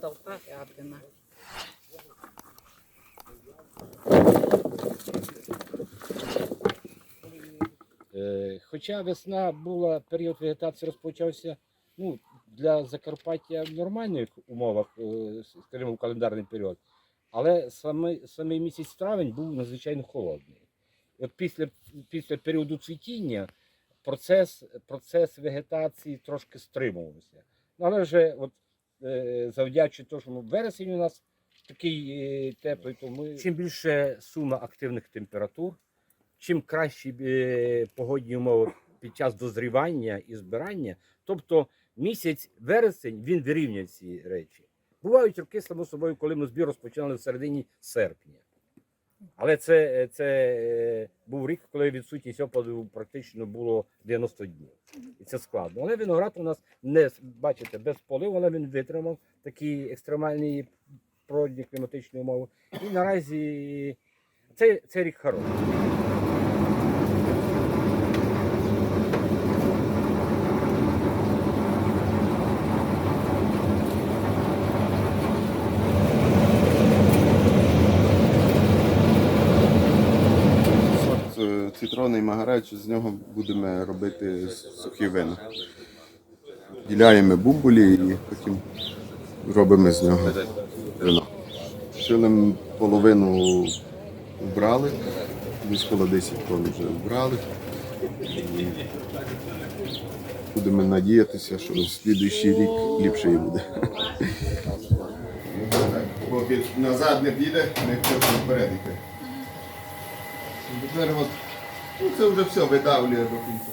толпа рядина. Е, Хоча весна була, період вегетації розпочався ну, для Закарпаття в нормальних умовах, е, скажімо, в календарний період, але саме, місяць травень був надзвичайно холодний. От після, після періоду цвітіння процес, процес вегетації трошки стримувався. Ну, але вже от, е, завдячуючи тому, що ну, вересень у нас такий е, теплий, то ми... чим більше сума активних температур, чим кращі е, погодні умови під час дозрівання і збирання, тобто місяць вересень він вирівнює ці речі. Бувають роки, само собою, коли ми збір розпочинали в середині серпня. Але це, це е, був рік, коли відсутність опаду практично було 90 днів. І це складно. Але виноград у нас не бачите, без поливу, але він витримав такі екстремальні природні кліматичні умови. І наразі цей, це рік хороший. Сорт е, цитронний магареч, з нього будемо робити сухі вина. Діляємо бубулі і потім робимо з нього вино. Шилим половину вбрали, десь коло 10 тонн вже вбрали. І будемо надіятися, що слідуючий рік ліпше і буде. Поки назад не піде, не хоче вперед йти. Тепер от, Ну це вже все видавлює до кінця.